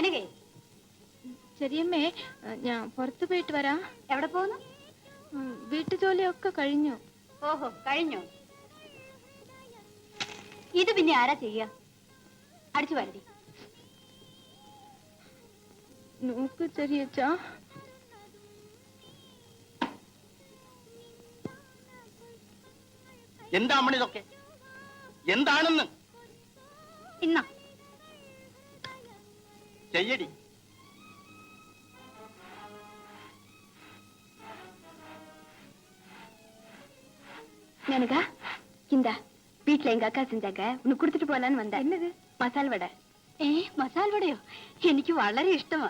മേനകേ ചെറിയമ്മേ ഞാൻ പുറത്തു പോയിട്ട് വരാം. എവിടെ പോകുന്നു? ഉം, വീട്ടുജോലിയൊക്കെ കഴിഞ്ഞു. ഓഹോ കഴിഞ്ഞോ. ഇത് പിന്നെ ആരാ ചെയ്യ അടിച്ചു വരടി നോക്ക് ചെറിയച്ചാ. എന്താ അമ്മണിതൊക്കെ എന്താണെന്ന്? ഇന്ന. ചെയ്യടി மேனகா இந்தா வீட்ல எங்க அக்கா செஞ்சாங்க உனக்கு கொடுத்துட்டு போலான்னு வந்தேன் என்னது மசால் வடை ഏ മസാല വടയോ എനിക്ക് വളരെ ഇഷ്ടമാ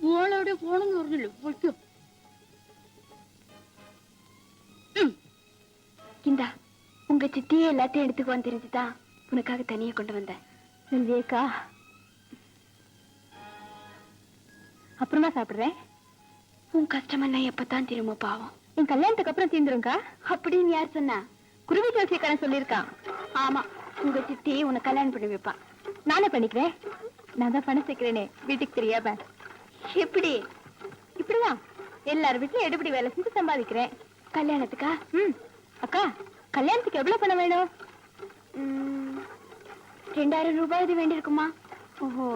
മോളെവിടെ പോണെന്ന് പറഞ്ഞല്ലോ പൊയ്ക്കോ இந்தா உங்க சித்தியே எல்லாத்தையும் எடுத்துக்குவான்னு தெரிஞ்சுதான் உனக்காக தனியா கொண்டு வந்தேன். நல்வியக்கா அப்புறமா சாப்பிடுறேன். உன் கஷ்டமெல்லாம் எப்பதான் திரும்ப பாவம். என் கல்யாணத்துக்கு அப்புறம் தீந்துருங்கா அப்படின்னு யார் சொன்னா? குருவி ஜோசியக்காரன் சொல்லியிருக்கான். ஆமா உங்க சித்தி உன்னை கல்யாணம் பண்ணி வைப்பான் நானே பண்ணிக்கிறேன். நான் தான் பணம் சேர்க்கிறேனே. வீட்டுக்கு தெரியாம. எப்படி? இப்படிதான். எல்லார் வீட்லயும் எடுபடி வேலை செஞ்சு சம்பாதிக்கிறேன். கல்யாணத்துக்கா? ம் அக்கா. கல்யாணத்துக்கு எவ்வளவு பணம் வேணும்? ரெண்டாயிரம் ரூபாய் இது வேண்டியிருக்குமா? ஓஹோ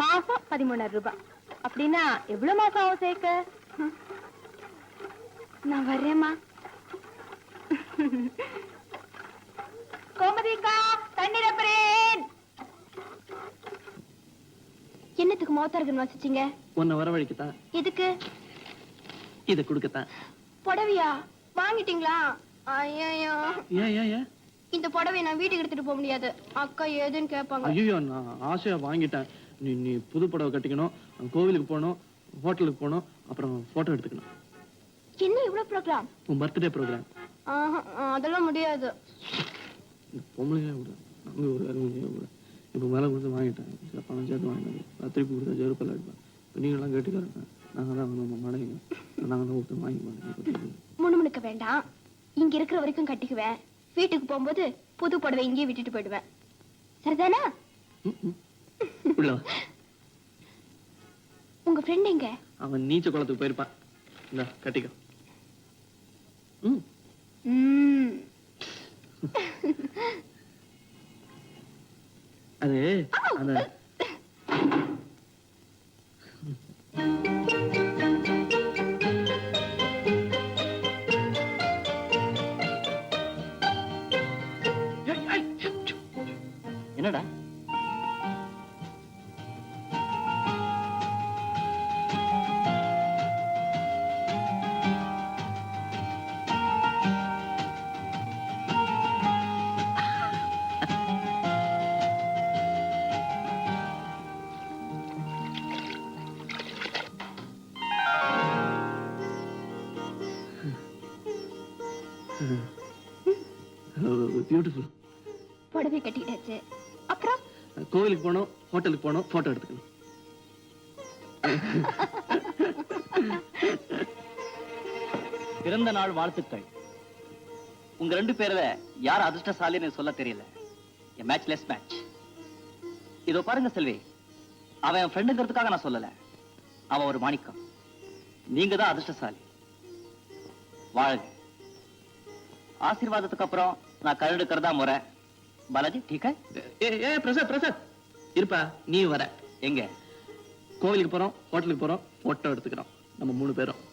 மாசம் பதிமூணாயிரம் ரூபாய். அப்படின்னா எவ்வளவு மாசம் ஆகும் சேர்க்க. நான் வர்றேம்மா. கோமதிக்கா தண்ணீர் அப்புறேன் என்னத்துக்கு மோத்தார்கள் வசிச்சீங்க உன்னை வரவழைக்கத்தான் எதுக்கு? இதை கொடுக்கத்தான். புடவையா? வாங்கிட்டீங்களா? ஐயோ ஏன் ஏன் ஏன்? இந்த புடவைய நான் வீட்டுக்கு எடுத்துட்டு போக முடியாது. அக்கா ஏதுன்னு கேட்பாங்க. ஐயோ நான் ஆசையா வாங்கிட்டேன். நீ நீ புது புடவை கட்டிக்கணும் கோவிலுக்கு போகணும் ஹோட்டலுக்கு போகணும் அப்புறம் போட்டோ எடுத்துக்கணும். என்ன இவ்வளவு ப்ரோக்ராம் உன் பர்த்டே ப்ரோக்ராம் அதெல்லாம் முடியாது. பொம்பளைங்களே விட நம்ம ஒரு அருமையாக விட இப்போ மேலே கொடுத்து வாங்கிட்டேன். சில பணம் சேர்த்து வாங்கினது அது திருப்பி கொடுத்தா செருப்பெல்லாம் எடுப்பேன் இப்போ. நீங்களாம் கேட்டுக்காரங்க நாங்கள் தான் நம்ம மனைவி நாங்கள் தான் கொடுத்து வாங்கி மாட்டேன் முணுமுணுக்க வேண்டாம். இங்க இருக்கிற வரைக்கும் கட்டிக்குவேன். வீட்டுக்கு போகும்போது புது புடவை இங்கேயே விட்டுட்டு போயிடுவேன். சரிதானா. உங்க ஃப்ரெண்ட் எங்க? அவன் நீச்ச குளத்துக்கு போயிருப்பான். இந்த கட்டிக்கோ. அது அந்த என்னடா? பியூட்டிஃபுல் கோவிலுக்கு போனோம் ஹோட்டலுக்கு போனோம் போட்டோ எடுத்துக்கணும். பிறந்த நாள் வாழ்த்துக்கள். உங்க ரெண்டு பேர்ல யார் அதிர்ஷ்டசாலின்னு சொல்ல தெரியல. மேட்ச்லெஸ் மேட்ச் இதோ பாருங்க செல்வி அவன் என் ஃப்ரெண்டுங்கிறதுக்காக நான் சொல்லல. அவன் ஒரு மாணிக்கம். நீங்க தான் அதிர்ஷ்டசாலி. வாழ்க. ஆசீர்வாதத்துக்கு அப்புறம் நான் கழுடுக்கிறதா முறை. பாலாஜி ஏ பிரசாத் பிரசாத். இருப்பா நீ வர. எங்க? கோவிலுக்கு போறோம் ஹோட்டலுக்கு போறோம் போட்டோ எடுத்துக்கிறோம். நம்ம மூணு பேரும்.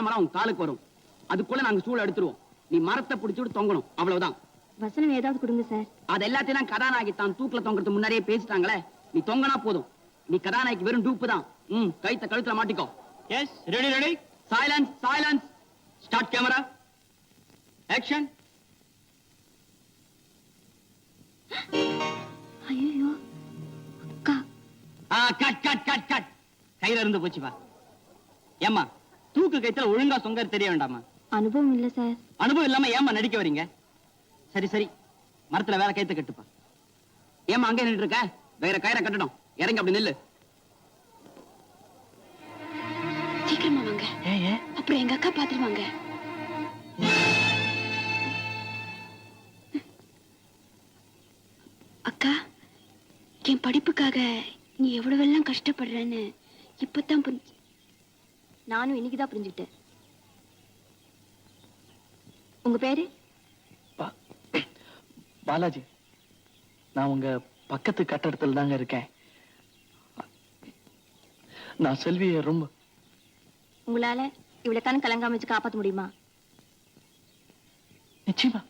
கேமரா உன் காலுக்கு வரும். அதுக்குள்ள நாங்க ஸ்டூல் எடுத்துருவோம். நீ மரத்தை பிடிச்சுட்டு தொங்கணும். அவ்வளவுதான். வசனம் ஏதாவது கொடுங்க சார். அது எல்லாத்தையும் நான் கதாநாயகி தான் தூக்குல தொங்குறதுக்கு முன்னாடியே பேசிட்டாங்களே. நீ தொங்கனா போதும். நீ கதாநாயகி வெறும் டூப்பு தான். ம் கைத்த கழுத்துல மாட்டிக்கோ. Yes ready ready silence silence start camera action ஐயோ அக்கா. ஆ கட் கட் கட் கட் கையில இருந்து போச்சுப்பா. ஏம்மா? தூக்கு கைத்துல ஒழுங்கா தொங்க தெரிய வேண்டாமா? அனுபவம் இல்ல சார். அனுபவம் இல்லாம ஏம்மா நடிக்க வரீங்க? சரி சரி. மரத்துல வேற கைத்த கட்டுப்பா. ஏம்மா அங்கே நின்று இருக்க வேற கயிறை கட்டணும் இறங்கி அப்படி நில்லு. சீக்கிரமா வாங்க. அப்புறம் எங்க அக்கா பாத்துருவாங்க அக்கா என் படிப்புக்காக நீ எவ்வளவெல்லாம் கஷ்டப்படுறேன்னு இப்பதான் புரிஞ்சு நானும் இன்னைக்குதான் புரிஞ்சுக்கிட்டேன். உங்க பேரு? பாலாஜி நான் உங்க பக்கத்து கட்டடத்துல தாங்க இருக்கேன். நான் செல்வியை ரொம்ப உங்களால இவ்வளவு கண் கலங்காம வச்சு காப்பாத்த முடியுமா? நிச்சயமா.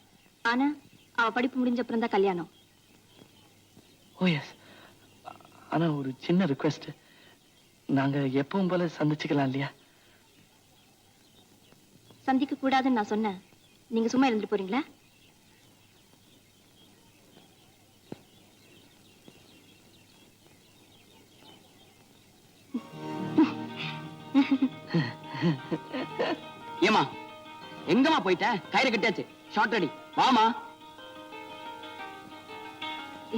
ஆனா அவ படிப்பு முடிஞ்ச அப்புறம் தான் கல்யாணம். ஓ எஸ் ஆனா ஒரு சின்ன ரிக்வெஸ்ட் நாங்க எப்பவும் போல சந்திச்சுக்கலாம் இல்லையா? சந்திக்க கூடாதுன்னு நான் சொன்னேன். நீங்க சும்மா இருந்துட்டு போறீங்களா? ஏமா எங்கம்மா போயிட்ட? கயிறு கட்டியாச்சு. ஷார்ட் அடி வாமா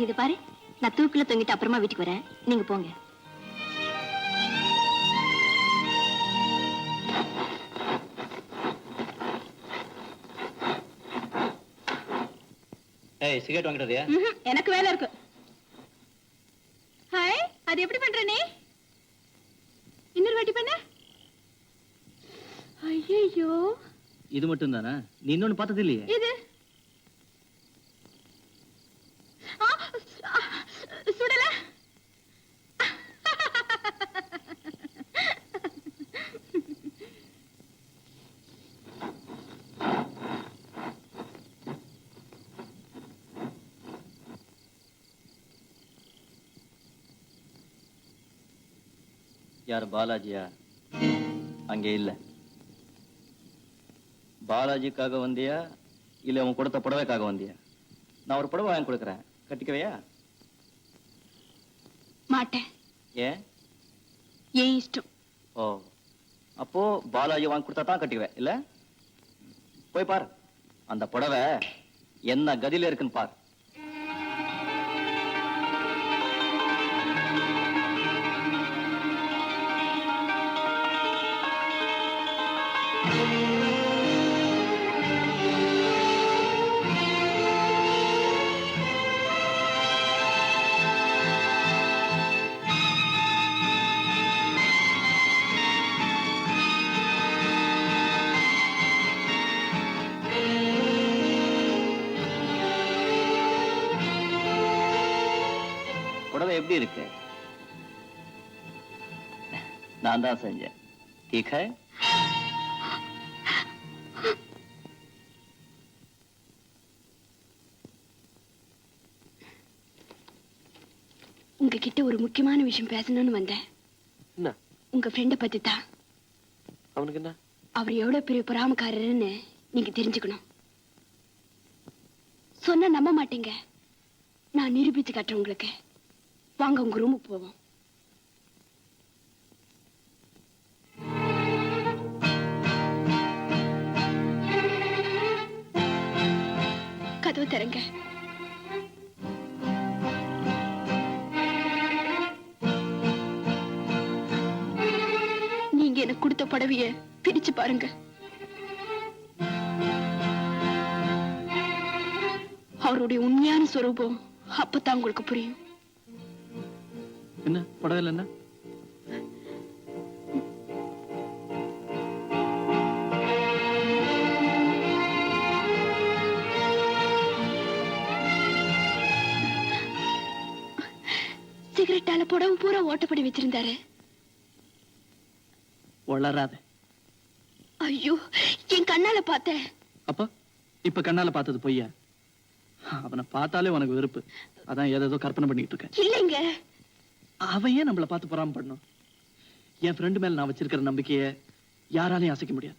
இது பாரு நான் தூக்குல தொங்கிட்டு அப்புறமா வீட்டுக்கு வரேன். நீங்க போங்க. ஏய் சிகரெட் வாங்கிட்டதையா எனக்கு வேலை இருக்கு. ஹாய் அது எப்படி பண்ற நீ? இன்னொரு வாட்டி பண்ண. ஐயோ இது மட்டும் தானே நீ இன்னொன்னு பார்த்தது இல்லையே? இது ஆ, ஆ, சுடல யார்? பாலாஜியா அங்கே இல்ல. பாலாஜிக்காக வந்தியா? இல்ல அவன் கொடுத்த புடவைக்காக வந்தியா? நான் ஒரு புடவை வாங்கி கொடுக்குறேன். கட்டிக்கவையா? மாட்டேன். ஏன் ஏன் இஷ்டம். ஓ. அப்போ பாலாஜி வாங்கி கொடுத்தா தான் கட்டிக்குவேன் இல்ல? போய் பார். அந்த புடவை என்ன கதியில இருக்குன்னு பார். நான் தான் செஞ்சேன் ठीक है உங்ககிட்ட ஒரு முக்கியமான விஷயம் பேசணும்னு வந்தேன் என்ன உங்க ஃப்ரெண்ட பத்தி தான் அவனுக்கு என்ன அவர் எவ்வளவு பெரிய பொறாமக்காரர்னு நீங்க தெரிஞ்சுக்கணும் சொன்னா நம்ப மாட்டீங்க நான் நிரூபிச்சு காட்டுறேன் உங்களுக்கு வாங்க உங்க ரூமுக்கு போவோம் கதவு திறங்க நீங்க எனக்கு கொடுத்த புடவைய பிரிச்சு பாருங்க. அவருடைய உண்மையான சொரூபம் அப்பதான் உங்களுக்கு புரியும். என்ன? புடவையில் என்ன? புடவை பூரா ஓட்டப்படி வச்சிருந்தாரு. வளராத ஐயோ என் கண்ணால பார்த்தேன். அப்ப இப்ப கண்ணால பார்த்தது பொய்யா? அவனை பார்த்தாலே உனக்கு வெறுப்பு. அதான் ஏதேதோ கற்பனை பண்ணிட்டு இருக்கேன். இல்லைங்க. அவன் ஏன் நம்மளை பார்த்து பொறாம பண்ணும்? என் ஃப்ரெண்டு மேல நான் வச்சிருக்கிற நம்பிக்கையை யாராலையும் அசைக்க முடியாது.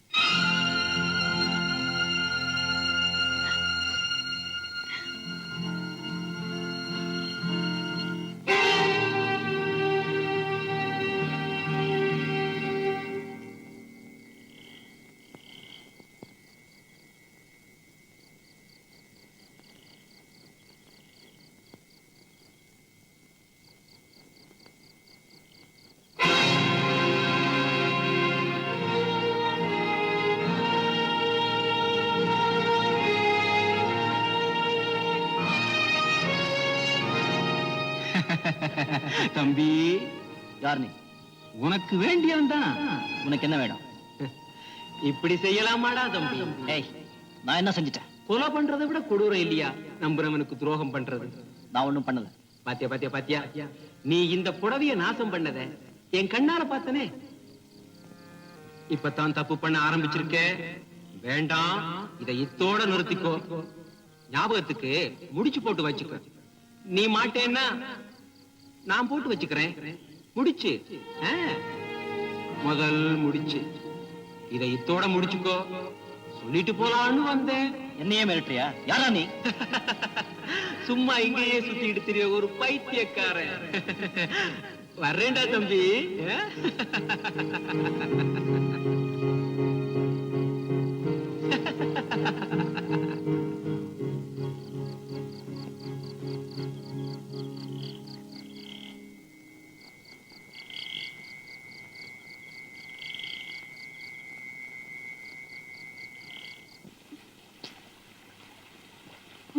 தம்பி யார் நீ உனக்கு வேண்டியவன் தான். உனக்கு என்ன வேணும்? இப்படி செய்யலாமாடா தம்பி? ஏய் நான் என்ன செஞ்சுட்டேன்? கொலை பண்றதை விட கொடூரம் இல்லையா? நம்புறவனுக்கு துரோகம் பண்றது. நான் ஒண்ணும் பண்ணல. பாத்தியா பாத்தியா பாத்தியா? நீ இந்த புடவைய நாசம் பண்ணத. என் கண்ணால பார்த்தனே. இப்பதான் தப்பு பண்ண ஆரம்பிச்சிருக்க. வேண்டாம் இதை இத்தோட நிறுத்திக்கோ. ஞாபகத்துக்கு முடிச்சு போட்டு வச்சுக்க. நீ மாட்டேன்னா நான் போட்டு வச்சுக்கிறேன். முடிச்சு. முதல் முடிச்சு. இதை இத்தோட முடிச்சுக்கோ. சொல்லிட்டு போலான்னு வந்தேன். என்னையே மிரட்டுறியா? யாரா நீ? சும்மா இங்கேயே சுத்திட்டு திரிய ஒரு பைத்தியக்காரன். வர்றேன்டா தம்பி.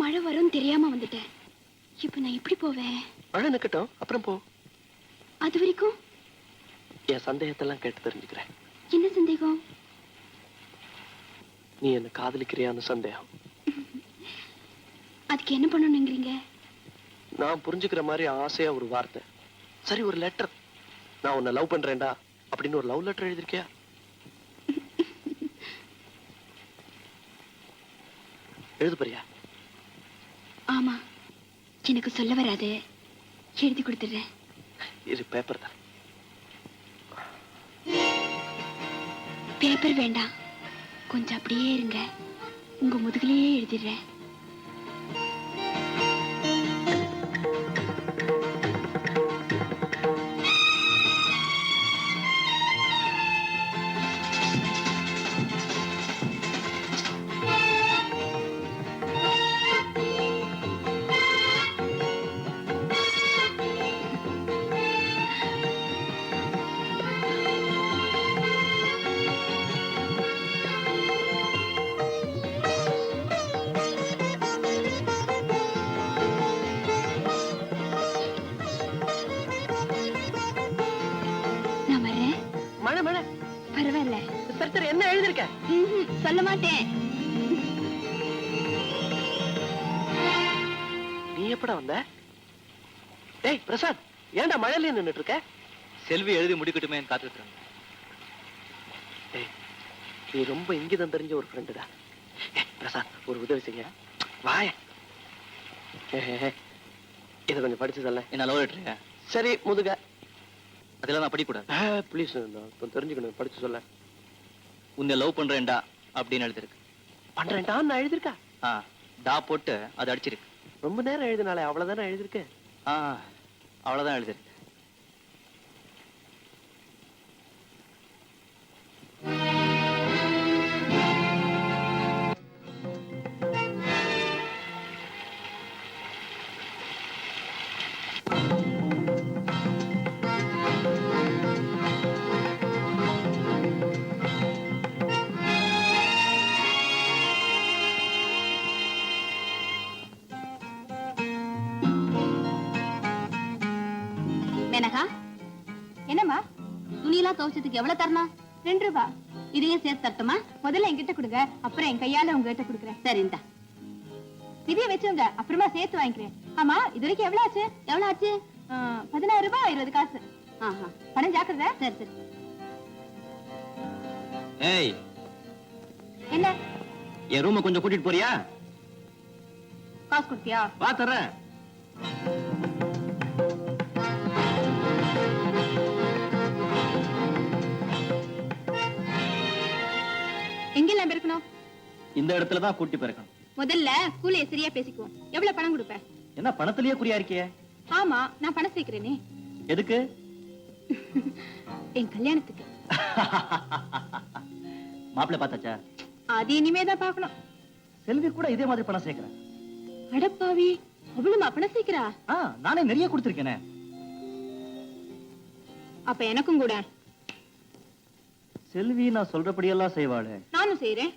மழை வரும் தெரியாம வந்துட்டேன். இப்ப நான் எப்படி போவேன்? மழை நிக்கட்டும். அப்புறம் போ. அது வரைக்கும்? என் சந்தேகத்தெல்லாம் கேட்டு தெரிஞ்சுக்கிறேன். என்ன சந்தேகம்? நீ என்ன காதலிக்கிறியான்னு சந்தேகம். அதுக்கு என்ன பண்ணணுங்கிறீங்க நான் புரிஞ்சுக்கிற மாதிரி ஆசையா ஒரு வார்த்தை. சரி ஒரு லெட்டர் நான் உன்னை லவ் பண்றேன்டா. அப்படின்னு ஒரு லவ் லெட்டர் எழுதிருக்கியா எழுது போறியா ஆமா. எனக்கு சொல்ல வராது. எழுதி கொடுத்துடுறேன். இது பேப்பர் தான். பேப்பர் வேண்டாம். கொஞ்சம் அப்படியே இருங்க. உங்க முதுகுலயே எழுதிடுறேன். ம்ஹும், சொல்ல மாட்டேன். நீ எப்படா வந்த? டேய் பிரசாத் ஏன்டா மழையில நின்னுட்டு இருக்க செல்வி எழுதி முடிக்கட்டுமே காத்துட்டு நீ ரொம்ப இங்கிதம் தெரிஞ்ச ஒரு ஃப்ரெண்டுடா பிரசாத் ஒரு உதவி செய்ய. வாய. இதை கொஞ்சம் படிச்சு சொல்ல. என்ன லவ் லெட்டரியா சரி முதுக. அதெல்லாம் நான் படிக்கூடாது ப்ளீஸ் நான் தெரிஞ்சுக்கணும். படிச்சு சொல்ல. உன்னை லவ் பண்றேன்டா அப்படின்னு எழுதிருக்கு பண்றேன்டா நான் எழுதிருக்கா ஆ டா போட்டு அது அடிச்சிருக்கு. ரொம்ப நேரம் எழுதினாலே அவ்வளவுதானே எழுதிருக்கு ஆ அவ்வளவுதான் எழுதிருக்கு துவைச்சதுக்கு எவ்வளவு தரணும்? ரெண்டு ரூபா. இதையும் சேர்த்து தரட்டுமா? முதல்ல என்கிட்ட கொடுங்க அப்புறம் என் கையால உங்ககிட்ட கொடுக்குறேன். சரிந்தா இதையும் வச்சுங்க அப்புறமா சேர்த்து வாங்கிக்கிறேன். ஆமா இது வரைக்கும் எவ்வளவு ஆச்சு? எவ்வளவு ஆச்சு? பதினாறு ரூபாய் இருபது காசு. ஆஹா. பணம் ஜாக்கிரதை. சரி சரி. ஏய். என்ன? என் ரூமை கொஞ்சம் கூட்டிட்டு போறியா? காசு கொடுத்தியா? வா எங்கெல்லாம் பெருக்கணும்? இந்த இடத்துல தான் கூட்டி பிறக்கணும் முதல்ல கூலிய சரியா பேசிக்குவோம். எவ்வளவு பணம் கொடுப்ப? என்ன பணத்திலேயே குறியா இருக்கியே? ஆமா நான் பணம் சேர்க்கிறேனே. எதுக்கு? என் கல்யாணத்துக்கு. மாப்பிள்ளை பார்த்தாச்சா? அது இனிமேதான் பார்க்கணும். செல்வி கூட இதே மாதிரி பணம் சேர்க்கிறேன் அடப்பாவி அவ்வளவுமா பணம் சேர்க்கிறா? நானே நிறைய கொடுத்திருக்கேனே. அப்ப எனக்கும் கூட. செல்வி நான் சொல்றபடியெல்லாம் செய்வாளே. நானும் செய்யறேன்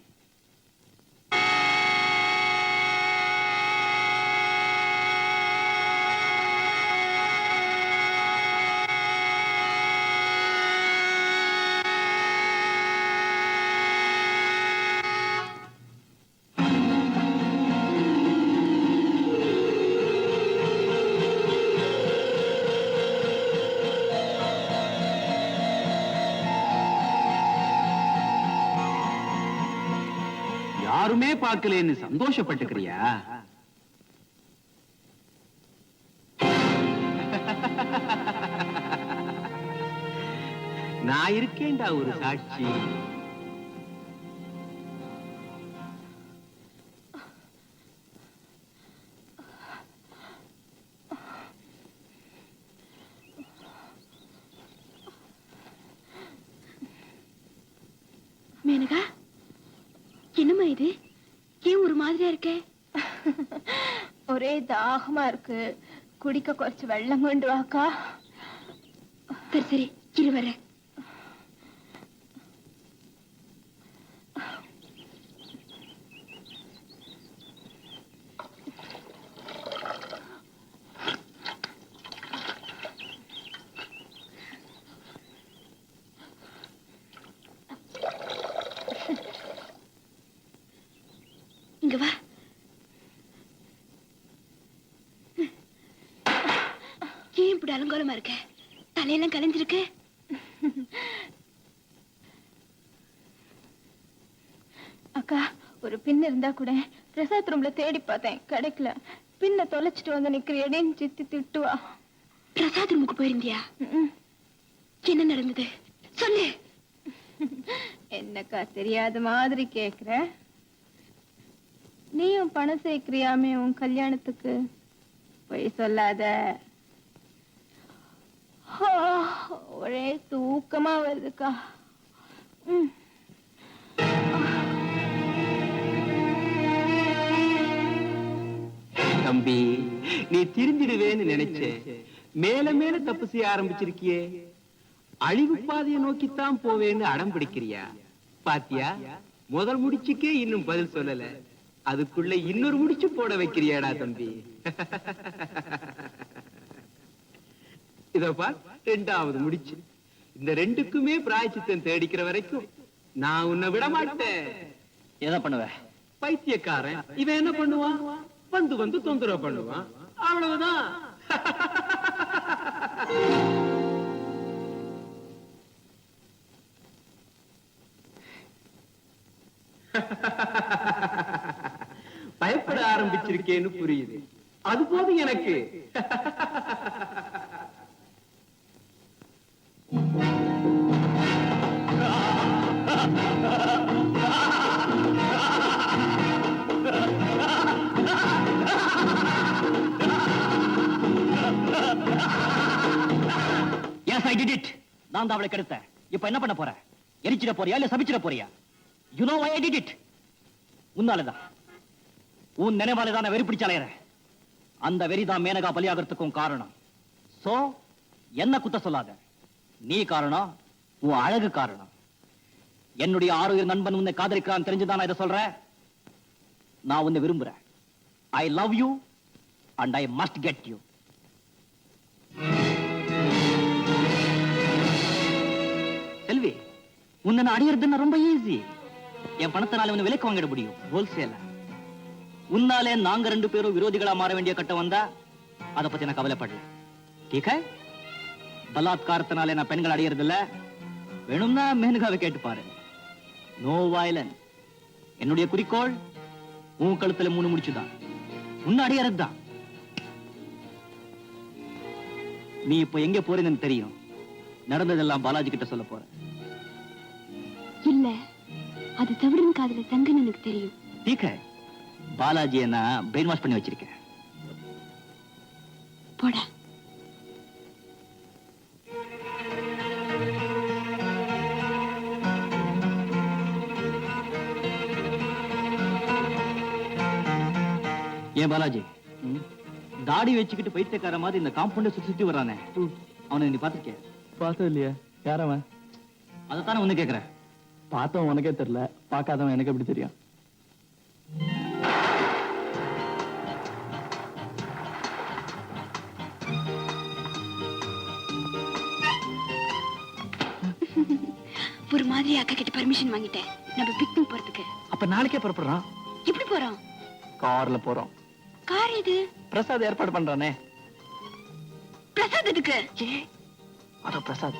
யாருமே பார்க்கலன்னு சந்தோஷப்பட்டுக்கிறியா? நான் இருக்கேன்டா ஒரு சாட்சி. தாகமா இருக்கு. குடிக்க குறைச்சு வெள்ளம் கொண்டு வாக்கா. சரி சரி இருவரை இப்படி அலங்கோலமா இருக்க? தலையெல்லாம் கலைஞ்சிருக்கு. அக்கா ஒரு பின் இருந்தா கூட பிரசாத் ரூம்ல தேடி பார்த்தேன். கிடைக்கல. பின்ன தொலைச்சிட்டு வந்து நிக்கிறியடேன்னு சித்தி திட்டுவா. பிரசாத் ரூமுக்கு போயிருந்தியா. என்ன நடந்தது? சொல்லு. என்னக்கா தெரியாத மாதிரி கேக்குற? நீயும் பணம் சேர்க்கிறியாமே உன் கல்யாணத்துக்கு? பொய் சொல்லாத. ஒரே தூக்கமா வருதுக்கா. ம். தம்பி நீ திருந்திடுவேன்னு நினைச்சேன் மேல மேல தப்பு செய்ய ஆரம்பிச்சிருக்கியே. அழிவு பாதையை நோக்கித்தான் போவேன்னு அடம் பிடிக்கிறியா? பாத்தியா? முதல் முடிச்சுக்கே இன்னும் பதில் சொல்லல. அதுக்குள்ள இன்னொரு முடிச்சு போட வைக்கிறியாடா தம்பி? இதோ பார் ரெண்டாவது முடிச்சு. இந்த ரெண்டுக்குமே பிராயச்சித்தம் தேடிக்கிற வரைக்கும் நான் உன்னை விட மாட்டேன். என்ன பண்ணுவ? பைத்தியக்காரன். இவன் என்ன பண்ணுவான்? வந்து வந்து தொந்தரவு பண்ணுவான். அவ்வளவுதான். பயப்பட ஆரம்பிச்சிருக்கேன்னு புரியுது. அது போதும் எனக்கு. எஸ் ஐ டிட் இட் நான் தான் அவளை கெடுத்தேன். என்ன பண்ண போற? எரிச்சிட போறியா இல்ல சபிச்சிட போறியா? You know I did it உன்னாலதான். உன் நினைவால தான் வெறி பிடிச்சு அலையற அந்த வெறிதான் மேனகா பலியாகிறதுக்கும் காரணம். சோ என்ன குத்த சொல்லாத? நீ காரணம் உன் அழகு காரணம். என்னுடைய ஆரோக்கிய நண்பன் உன்னை காதலிக்கிறான் தெரிஞ்சுதான் இதை சொல்றேன் நான் உன்னை விரும்புறேன். I love you and I must get you Selvi உன்னை நான் அடையிறதுன்னா ரொம்ப ஈஸி என் பணத்தினால உன்னை விலைக்கு வாங்கிட முடியும். ஹோல்சேலா உன்னாலே நாங்க ரெண்டு பேரும் விரோதிகளா மாற வேண்டிய கட்டம் வந்தா அதை பத்தி நான் கவலைப்படல. டீக்க பலாத்காரத்தினாலே நான் பெண்கள் அடையிறது இல்ல வேணும்னா மேனுகாவை கேட்டு பாரு நோ வயலன்ஸ் என்னுடைய குறிக்கோள் உன் கழுத்துல மூணு முடிச்சுதான். உன்னை அடையறது தான் நீ இப்போ எங்க போறீங்கன்னு தெரியும். நடந்ததெல்லாம் பாலாஜி கிட்ட சொல்ல போற இல்ல அது தவிரன் காதுல தங்குன்னு எனக்கு தெரியும். டீக்க பாலாஜியை நான் பிரெயின் வாஷ் பண்ணி வச்சிருக்கேன். போடா. பாலாஜி. தாடி வச்சுக்கிட்டு பைத்தியக்கார மாதிரி இந்த காம்பவுண்டை சுத்தி சுத்தி வர்றானே. அவனை நீ பாத்திருக்கிய பார்த்தது இல்லையா. யார் அவன்? அதைத்தானே ஒண்ணு கேக்குறேன் பார்த்தவன் உனக்கே தெரியல. பார்க்காதவன் எனக்கு எப்படி தெரியும்? ஒரு மாதிரி அக்கா கிட்ட பர்மிஷன் வாங்கிட்டேன். நம்ம பிக்னிக் போறதுக்கு. அப்ப நாளைக்கே புறப்படுறான். எப்படி போறோம்? கார்ல போறோம். கார் இது பிரசாத் ஏற்பாடு பண்றானே. பிரசாத் எதுக்கு? அதோ பிரசாத்.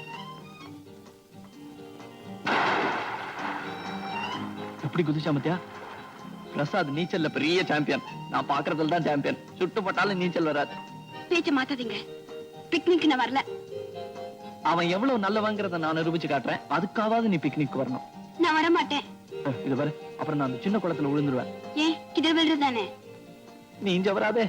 எப்படி குதிச்சா மத்தியா? பிரசாத் நீச்சல்ல பெரிய சாம்பியன் நான் பாக்குறதுல தான் சாம்பியன் சுட்டு போட்டாலும் நீச்சல் வராது. பேச்ச மாத்தாதீங்க. பிக்னிக் நான் வரல. அவன் எவ்வளவு நல்லவங்கிறத நான் நிரூபிச்சு காட்டுறேன். அதுக்காவது நீ பிக்னிக் வரணும். நான் வர மாட்டேன் இது பாரு. அப்புறம் நான் அந்த சின்ன குளத்துல விழுந்துருவேன். ஏன்? கிட்ட விழுறது தானே நீ இங்க வராதே